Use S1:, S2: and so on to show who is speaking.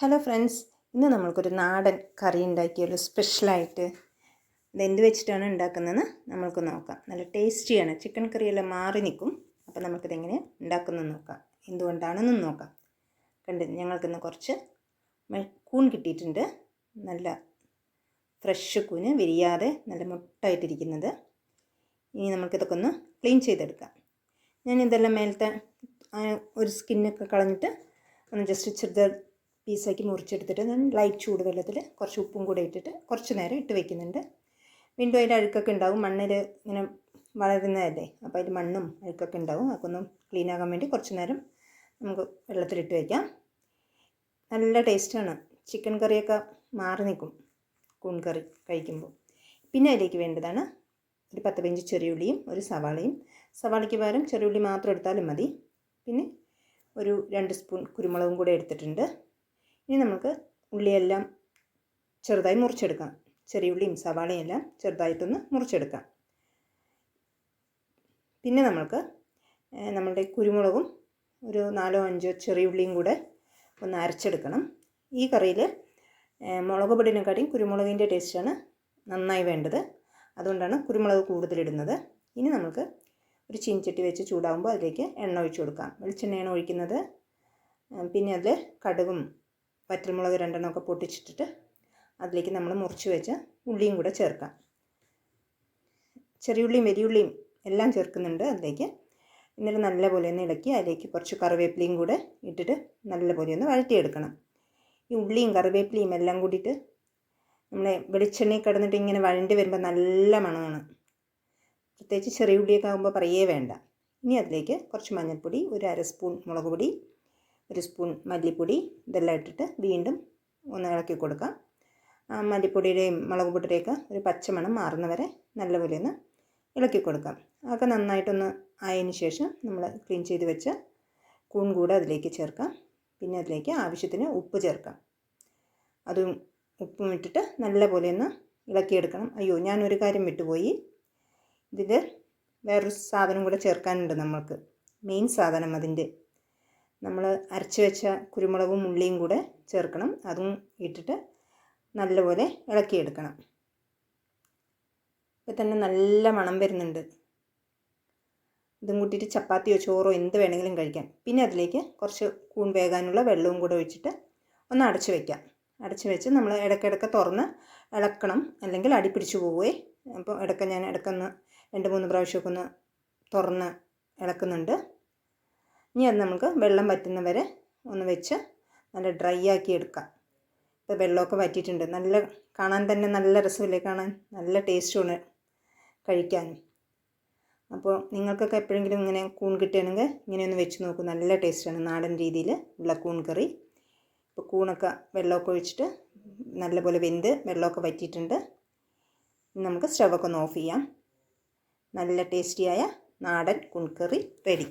S1: Hello friends ഇന്ന് നമ്മൾക്കൊരു നാടൻ കറി ഉണ്ടാക്കിയല്ലോ സ്പെഷ്യലായിട്ട് ഇതെന്ത് വെച്ചിട്ടാണ് ഉണ്ടാക്കുന്നതെന്ന് നമ്മൾക്ക് നോക്കാം. നല്ല ടേസ്റ്റിയാണ് ചിക്കൻ കറിയെല്ലാം മാറി നിൽക്കും. അപ്പോൾ നമുക്കിതെങ്ങനെ ഉണ്ടാക്കുന്നത് നോക്കാം. എന്തുകൊണ്ടാണെന്ന് നോക്കാം. കണ്ട് ഞങ്ങൾക്കിന്ന് കുറച്ച് കൂൺ കിട്ടിയിട്ടുണ്ട്. നല്ല ഫ്രഷ് കൂന് വിരിയാതെ നല്ല മുട്ടായിട്ടിരിക്കുന്നത്. ഇനി നമുക്കിതൊക്കെ ഒന്ന് ക്ലീൻ ചെയ്തെടുക്കാം. ഞാൻ ഇതെല്ലാം മേലത്തെ ഒരു സ്കിന്നൊക്കെ കളഞ്ഞിട്ട് ഒന്ന് ജസ്റ്റ് ചെറുത് പീസാക്കി മുറിച്ചെടുത്തിട്ട് ഞാൻ ലൈറ്റ് ചൂടുവെള്ളത്തിൽ കുറച്ച് ഉപ്പും കൂടെ ഇട്ടിട്ട് കുറച്ച് നേരം ഇട്ട് വെക്കുന്നുണ്ട്. വീണ്ടും അതിന്റെ അഴുക്കൊക്കെ ഉണ്ടാവും മണ്ണിൽ ഇങ്ങനെ വളരുന്നതല്ലേ അപ്പോൾ അതിൽ മണ്ണും അഴുക്കൊക്കെ ഉണ്ടാവും. അതൊക്കെ ക്ലീൻ ആകാൻ വേണ്ടി കുറച്ച് നേരം നമുക്ക് വെള്ളത്തിലിട്ട് വയ്ക്കാം നല്ല ടേസ്റ്റാണ് ചിക്കൻ കറിയൊക്കെ മാറി നിൽക്കും കൂൺ കറി കഴിക്കുമ്പോൾ. പിന്നെ അതിലേക്ക് വേണ്ടതാണ് ഒരു പത്ത് പഞ്ച് ചെറിയുള്ളിയും ഒരു സവാളയും. സവാളയ്ക്ക് പകരം ചെറിയുള്ളി മാത്രം എടുത്താലും മതി. പിന്നെ ഒരു രണ്ട് സ്പൂൺ കുരുമുളകും കൂടെ എടുത്തിട്ടുണ്ട്. ഇനി നമുക്ക് ഉള്ളിയെല്ലാം ചെറുതായി മുറിച്ചെടുക്കാം. ചെറിയ ഉള്ളിയും സവാളയും എല്ലാം ചെറുതായിട്ടൊന്ന് മുറിച്ചെടുക്കാം. പിന്നെ നമ്മൾക്ക് നമ്മളുടെ കുരുമുളകും ഒരു നാലോ അഞ്ചോ ചെറിയ ഉള്ളിയും കൂടെ ഒന്ന് അരച്ചെടുക്കണം. ഈ കറിയിൽ മുളക് പൊടിനെക്കാട്ടിയും കുരുമുളകിന്റെ ടേസ്റ്റാണ് നന്നായി വേണ്ടത്. അതുകൊണ്ടാണ് കുരുമുളക് കൂടുതലിടുന്നത്. ഇനി നമുക്ക് ഒരു ചീനിച്ചട്ടി വെച്ച് ചൂടാകുമ്പോൾ അതിലേക്ക് എണ്ണ ഒഴിച്ചു കൊടുക്കാം. വെളിച്ചെണ്ണയാണ് ഒഴിക്കുന്നത്. പിന്നെ അതിൽ കടുകും വറ്റൽമുളക് രണ്ടെണ്ണമൊക്കെ പൊട്ടിച്ചിട്ടിട്ട് അതിലേക്ക് നമ്മൾ മുറിച്ച് വെച്ച ഉള്ളിയും കൂടെ ചേർക്കാം. ചെറിയുള്ളിയും വലിയുള്ളിയും എല്ലാം ചേർക്കുന്നുണ്ട് അതിലേക്ക്. എന്നിട്ട് നല്ലപോലെ ഒന്ന് ഇളക്കി അതിലേക്ക് കുറച്ച് കറിവേപ്പിലയും കൂടെ ഇട്ടിട്ട് നല്ലപോലെ ഒന്ന് വഴറ്റിയെടുക്കണം. ഈ ഉള്ളിയും കറിവേപ്പിലയും എല്ലാം കൂടിയിട്ട് നമ്മളെ വെളിച്ചെണ്ണയിൽ കിടന്നിട്ട് ഇങ്ങനെ വഴണ്ടി വരുമ്പോൾ നല്ല മണമാണ്. പ്രത്യേകിച്ച് ചെറിയ ഉള്ളിയൊക്കെ ആകുമ്പോൾ പറയേ വേണ്ട. ഇനി അതിലേക്ക് കുറച്ച് മഞ്ഞൾപ്പൊടി ഒരു അര സ്പൂൺ മുളക് പൊടി ഒരു സ്പൂൺ മല്ലിപ്പൊടി ഇതെല്ലാം ഇട്ടിട്ട് വീണ്ടും ഒന്ന് ഇളക്കി കൊടുക്കാം. മല്ലിപ്പൊടിയുടെയും മുളക് പൊടിയുടെയൊക്കെ ഒരു പച്ചമണം മാറുന്നവരെ നല്ലപോലെ ഒന്ന് ഇളക്കി കൊടുക്കാം. അതൊക്കെ നന്നായിട്ടൊന്ന് ആയതിന് ശേഷം നമ്മൾ ക്ലീൻ ചെയ്ത് വെച്ച കൂൺ കൂടെ അതിലേക്ക് ചേർക്കാം. പിന്നെ അതിലേക്ക് ആവശ്യത്തിന് ഉപ്പ് ചേർക്കാം. അതും ഉപ്പും ഇട്ടിട്ട് നല്ലപോലെ ഒന്ന് ഇളക്കിയെടുക്കണം. അയ്യോ ഞാനൊരു കാര്യം വിട്ടുപോയി. ഇതിൽ വേറൊരു സാധനം കൂടെ ചേർക്കാനുണ്ട് നമ്മൾക്ക്. മെയിൻ സാധനം അതിന്റെ. നമ്മൾ അരച്ച് വെച്ച കുരുമുളകും ഉള്ളിയും കൂടെ ചേർക്കണം. അതും ഇട്ടിട്ട് നല്ലപോലെ ഇളക്കിയെടുക്കണം. ഇപ്പം തന്നെ നല്ല മണം വരുന്നുണ്ട്. ഇതും കൂട്ടിയിട്ട് ചപ്പാത്തിയോ ചോറോ എന്ത് വേണമെങ്കിലും കഴിക്കാം. പിന്നെ അതിലേക്ക് കുറച്ച് കൂൺ വേകാനുള്ള വെള്ളവും കൂടെ ഒഴിച്ചിട്ട് ഒന്ന് അടച്ചു വയ്ക്കാം അടച്ചു വെച്ച് നമ്മൾ ഇടയ്ക്കിടയ്ക്ക് തുറന്ന് ഇളക്കണം. അല്ലെങ്കിൽ അടി പിടിച്ചു പോവുകയെ അപ്പോൾ ഇടയ്ക്ക് ഞാൻ ഇടയ്ക്കൊന്ന് രണ്ട് മൂന്ന് പ്രാവശ്യമൊക്കെ ഒന്ന് തുറന്ന് ഇളക്കുന്നുണ്ട്. ഇനി അത് നമുക്ക് വെള്ളം വറ്റുന്നവരെ ഒന്ന് വെച്ച് നല്ല ഡ്രൈ ആക്കി എടുക്കാം. ഇപ്പോൾ വെള്ളമൊക്കെ വറ്റിയിട്ടുണ്ട്. നല്ല കാണാൻ തന്നെ നല്ല രസമില്ലേ കാണാൻ? നല്ല ടേസ്റ്റുമാണ് കഴിക്കാൻ. അപ്പോൾ നിങ്ങൾക്കൊക്കെ എപ്പോഴെങ്കിലും ഇങ്ങനെ കൂൺ കിട്ടുകയാണെങ്കിൽ ഇങ്ങനെ ഒന്ന് വെച്ച് നോക്കൂ. നല്ല ടേസ്റ്റാണ് നാടൻ രീതിയിൽ ഉള്ള കൂൺ കറി. ഇപ്പോൾ കൂണൊക്കെ വെള്ളമൊക്കെ ഒഴിച്ചിട്ട് നല്ലപോലെ വെന്ത് വെള്ളമൊക്കെ വറ്റിയിട്ടുണ്ട്. നമുക്ക് സ്റ്റവൊക്കെ ഒന്ന് ഓഫ് ചെയ്യാം. നല്ല ടേസ്റ്റിയായ നാടൻ കുൺകറി റെഡി